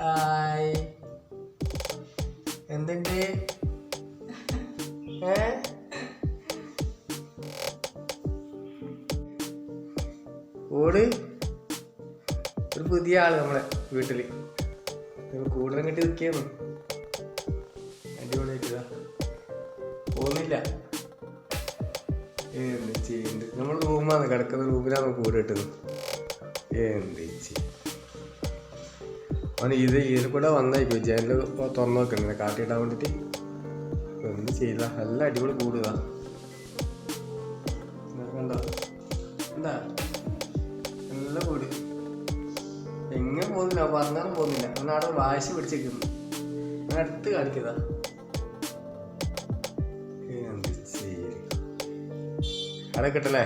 Hi. എന്തുണ്ട്? ഓട്. ഒരു പുതിയ ആൾ നമ്മളെ വീട്ടിൽ. കൂടുതലും കിട്ടി നിൽക്കുന്നു അടിപൊളിയായിട്ടാ പോകുന്നില്ല. എന്ത് ചെയ്യുന്നുണ്ട് നമ്മൾ റൂമാണ് കിടക്കുന്ന റൂമിലാണ് കൂടെ ഇട്ടത്. എന്ത് ചെയ്യും. അവന് ഇത് ഇതിൽ കൂടെ വന്നായിക്കോ ജനൽ തുറന്നു വെക്കണേ കാട്ടിയിടാൻ വേണ്ടിട്ട്. ഒന്നും ചെയ്യില്ല നല്ല അടിപൊളി കൂടുക എന്താ? നല്ല കൂടി. എങ്ങനെ പോകുന്നില്ല പറഞ്ഞാലും പോകുന്നില്ല. അവൻ അവിടെ വാശി പിടിച്ചേക്കുന്നു അവൻ അടുത്ത് കാണിക്കതാ. എന്ത് അവിടെ കിട്ടല്ലേ